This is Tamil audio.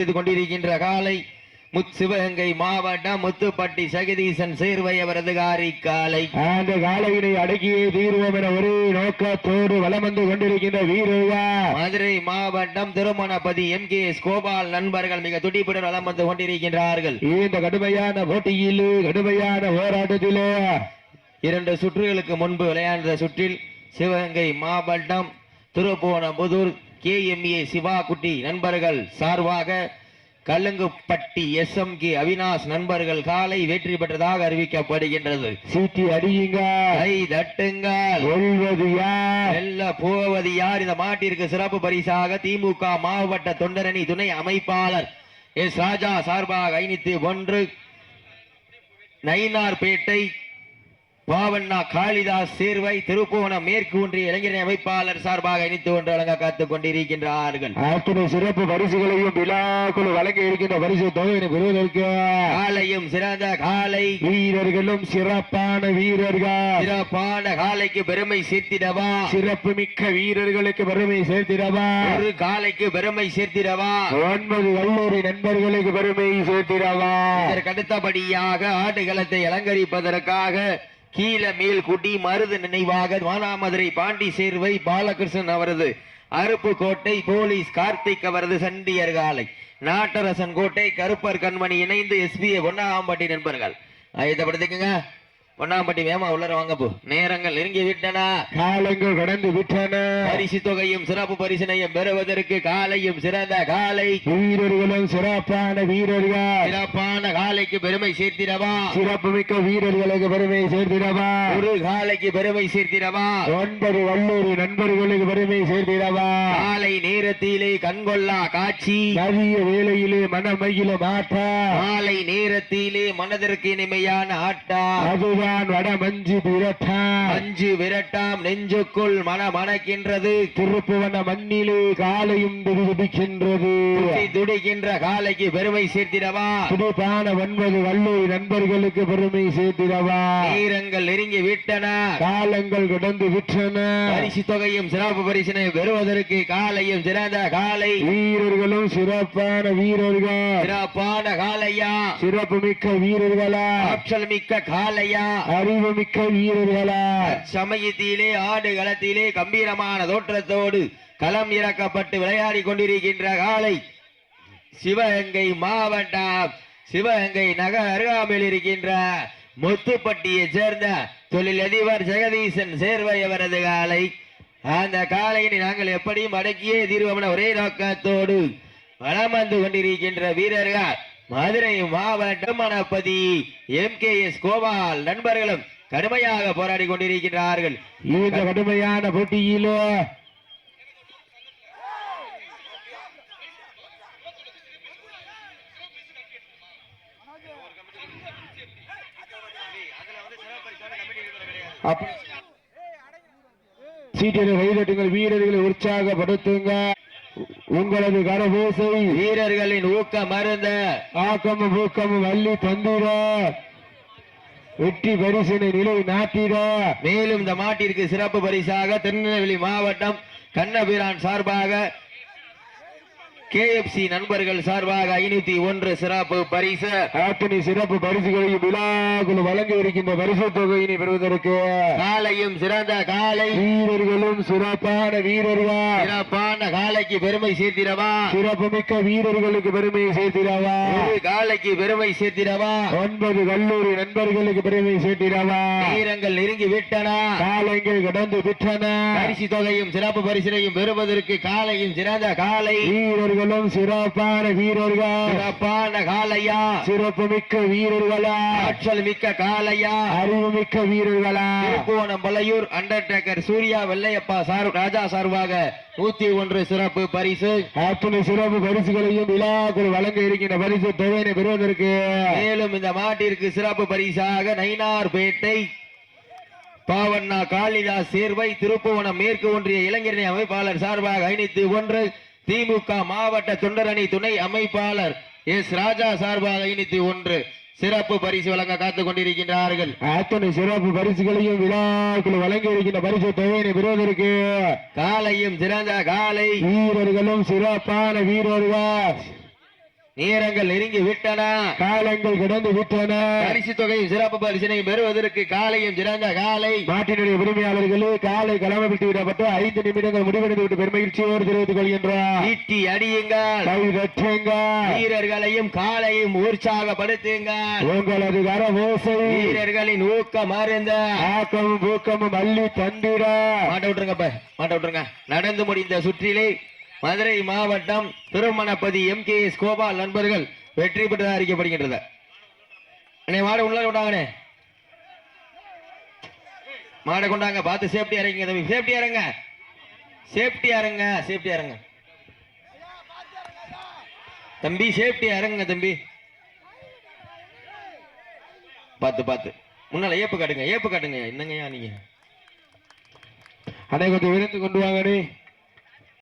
செய்து கொண்டிருக்கின்ற காலை முத் சிவகங்கை மாவட்டம் முத்துப்பட்டி சகதீசன் சேர்வை அவரது காரி காலை. அந்த காலையினை அடக்கியே தீர்வோம் என ஒரே நோக்கத்தோடு வலம் வந்து கொண்டிருக்கின்ற வீரர்களா மதுரை மாவட்டம் Thirumanapathi M. K. S. Gopal நண்பர்கள் மிக துடிப்புடன் வலம் வந்து கொண்டிருக்கின்றார்கள். இந்த கடுமையான போட்டியில் கடுமையான போராட்டத்திலே. இரண்டு சுற்றுகளுக்கு முன்பு விளையாண்ட சுற்றில் சிவகங்கை மாவட்டம் திருப்போணம்புதூர் கே எம்ஏ சிவாகுட்டி நண்பர்கள் சார்பாக Kallunguppatti S M K Avinash நண்பர்கள் காலை வெற்றி பெற்றதாக அறிவிக்கப்படுகின்றது. சீட்டி அடியுங்க. கை தட்டுங்கள் வெல்வது யார்? வெல்ல போவது யார்? இந்த மாட்டிற்கு சிறப்பு பரிசாக திமுக மாவட்ட தொண்டரணி துணை அமைப்பாளர் எஸ் ராஜா சார்பாக ஐநூத்தி ஒன்று. நயினார்பேட்டை பாவண்ணா காளிதாஸ் சேர்வை திருப்போணம் மேற்கு ஒன்றிய இளைஞரணி அமைப்பாளர் சார்பாக இணைத்து ஒன்று வழங்க காத்துக் கொண்டிருக்கின்றார்கள். அத்தனை சிறப்பு பரிசுகளையும் விழாக்குழு வழங்க இருக்கின்ற பரிசு தொகையினை பெறுவதற்கு காலையும் சிறந்த காலை. வீரர்களும் சிறப்பான வீரர்கள். சிறப்பான காலைக்கு பெருமை சேர்த்திடவா? சிறப்பு மிக்க வீரர்களுக்கு பெருமை சேர்த்திடவா? ஒரு காலைக்கு பெருமை சேர்த்திடவா? ஒன்பது கல்லூரி நண்பர்களுக்கு பெருமை சேர்த்திடவா? இதற்கு அடுத்தபடியாக ஆடுகளத்தை அலங்கரிப்பதற்காக கீழ மேல் குடி மருது நினைவாக மானாமதுரை பாண்டி சேர்வை பாலகிருஷ்ணன் அவரது அருப்புக்கோட்டை போலீஸ் கார்த்திக் அவரது சண்டியர் காலை. நாட்டரசன் கோட்டை கருப்பர் கண்மணி இணைந்து எஸ்பிஏ ஒன்னாம்பட்டி நண்பர்கள். ஆயத்தப்படுத்திக்கங்க ஒன்னாம்பட்டி வேமா உள்ளர வாங்க போ. நேரங்கள் நெருங்கி விட்டன. காலங்கள் கடந்து விட்டன. பரிசு தொகையும் சிறப்பு பரிசினையும் பெறுவதற்கு காலையும் சிறந்த காலை. வீரர்களும் சிறப்பான வீரர்கள். சிறப்பான காலைக்கு பெருமை சேர்த்திடவா? சிறப்பு மிக்க வீரர்களுக்கு பெருமை சேர்த்திடவா? ஒரு காலைக்கு பெருமை சேர்த்திடவா? ஒன்பது கல்லூரி நண்பர்களுக்கு பெருமை சேர்த்திடவா? காலை நேரத்திலே கண்கொள்ளா காட்சி. மதிய வேளையிலே மனமகிழ மாட்டா மாலை நேரத்திலே மனதிற்கு இனிமையான ஆட்டா. அதுதான் வட மஞ்சு திரட்டா அஞ்சு விரட்டாம் நெஞ்சுக்குள் மன மணக்கின்றது. திருப்புவன மண்ணிலே காலையும் துடிக்கின்றது. துடி துடிக்கின்ற காலைக்கு பெருமை சேர்த்திடவா? துடிப்பான ஒன்பது கல்லூரி நண்பர்களுக்கு பெருமை சேர்த்திடவா? நேரங்கள் நெருங்கி விட்டன. காலங்கள் கடந்து விட்டன. பரிசு தொகையும் சிறப்பு பரிசினை பெறுவதற்கு காலையும் சிறந்த காலை வீரர்களும் சிறப்பான வீரர்கள். சிறப்பான காலையா சிறப்பு மிக்க வீரர்களா? ஆற்றல் மிக்க காலையா அறிவுமிக்க வீரர்களா. சமயத்திலே ஆடு களத்திலே கம்பீரமான தோற்றத்தோடு களம் இறக்கப்பட்டு விளையாடி கொண்டிருக்கின்ற காலை சிவகங்கை மாவட்டம் சிவகங்கை நகர் அருகாமையில் இருக்கின்ற முத்துப்பட்டியை சேர்ந்த தொழிலதிபர் ஜெகதீசன் சேர்வை அவரது காலை. அந்த காலையினை நாங்கள் எப்படியும் அடக்கியே தீர்வோம் ஒரே நோக்கத்தோடு வளம் வந்து கொண்டிருக்கின்ற வீரர்கள். மதுரை மாவட்டம் Manappathi M K S Gopal நண்பர்களும் கடுமையாக போராடி கொண்டிருக்கின்றார்கள். இந்த கடுமையான போட்டியிலோ அப்ப- கைதட்டுங்கள் வீரர்களை உற்சாகப்படுத்துங்க உங்களது கரபூசை வீரர்களின் ஊக்க மருந்த. ஆக்கமும் ஊக்கமும் அள்ளி தந்திட. வெற்றி பரிசினை நிலை நாட்டிட. மேலும் இந்த மாட்டிற்கு சிறப்பு பரிசாக திருநெல்வேலி மாவட்டம் கண்ணபிரான் சார்பாக கேஎஃப்சி நண்பர்கள் சார்பாக ஐநூத்தி ஒன்று சிறப்பு பரிசு. அத்தனை சிறப்பு பரிசுகளையும் விழாக்குழு வழங்க இருக்கின்ற பரிசு தொகையினை பெறுவதற்கு காலையும் சிறந்த காலை. வீரர்களும் சிறப்பான வீரர்கள்? சிறப்பான காலைக்கு பெருமை சேர்த்திடவா? சிறப்பு மிக்க வீரர்களுக்கு பெருமை சேர்த்திடவா? காலைக்கு பெருமை சேர்த்திடவா? ஒன்பது கல்லூரி நண்பர்களுக்கு பெருமை சேர்த்திடவா? வீரங்கள் நெருங்கி விட்டன. காலங்கள் கடந்து விட்டன. பரிசு தொகையும் சிறப்பு பரிசினையும் பெறுவதற்கு காலையும் சிறந்த காலை. வீரர்களும் சிறப்பான வீரர்கள். சிறப்பான காலையா. சிறப்பு மிக்க வீரர்களா. ஆற்றல் மிக்க காலையா. அறிவு மிக்க வீரர்களா. திருப்புவனம் பலையூர் அண்டர்டேக்கர் சூர்யா வெள்ளையப்பா சார் ராஜா சார்பாக நூத்தி ஒன்று சிறப்பு பரிசு. அத்தனை சிறப்பு பரிசுகளையும் விழாக்குழு வழங்க இருக்கின்ற பரிசு தொகையினை பெறுவதற்கு. மேலும் இந்த மாட்டிற்கு சிறப்பு பரிசாக நயினார்பேட்டை பாவண்ணா காளிதாஸ் சேர்வை திருப்புவனம் மேற்கு ஒன்றிய இளைஞரணி அமைப்பாளர் சார்பாக ஐநூத்தி ஒன்று திமுக மாவட்ட தொண்டரணி துணை அமைப்பாளர் எஸ் ராஜா சார்பாக ஐநூத்தி ஒன்று சிறப்பு பரிசு வழங்க காத்துக் கொண்டிருக்கின்றார்கள். அத்தனை சிறப்பு பரிசுகளையும் விழாக்குழு வழங்க இருக்கின்ற பரிசு தொகையினை பெறுவதற்கு காலையும் சிறந்த காலை. வீரர்களும் சிறப்பான வீரர்கள். நேரங்கள் நெருங்கி விட்டன. காலங்கள் கடந்து விட்டன. பரிசு தொகையும் சிறப்பு பரிசினையும் பெறுவதற்கு காலையும் சிறந்த காலை. மாட்டினுடைய உரிமையாளர்களே காலை கிளம்ப விட்டு விடப்பட்டு ஐந்து நிமிடங்கள் முடிவடைந்து விட்டு பெருமகிழ்ச்சியோடு தெரிவித்துக் கொள்கின்றார். ஈட்டி அடியுங்கள். கை தட்டுங்கள் வீரர்களையும் காலையும் உற்சாகப்படுத்துங்கள். உங்களது கரவோசை வீரர்களின் ஊக்கம் அருந்த. ஆக்கமும் ஊக்கமும் அள்ளி தந்திட. மாட்ட விட்டுருங்க மாட்ட விட்டுருங்க. நடந்து முடிந்த சுற்றிலே மதுரை மாவட்டம் Thirumanappathi M K S Gopal நண்பர்கள் வெற்றி பெற்றதாக அறிக்கப்படுகின்றது அண்ணே மாடு உள்ள கொண்டாங்கண்ணே. மாடை கொண்டாங்க பார்த்து சேஃப்டி இறங்கிங்க தம்பி. சேஃப்டி இறங்க சேஃப்டி இறங்க சேஃப்டி இறங்க தம்பி சேஃப்டி இறங்குங்க தம்பி. பார்த்து பார்த்து. முன்னால ஏப்பு காட்டுங்க ஏப்பு காட்டுங்க. என்னங்கய்யா நீங்க? அடே கொஞ்சம் விருந்து கொண்டு வாங்கடி.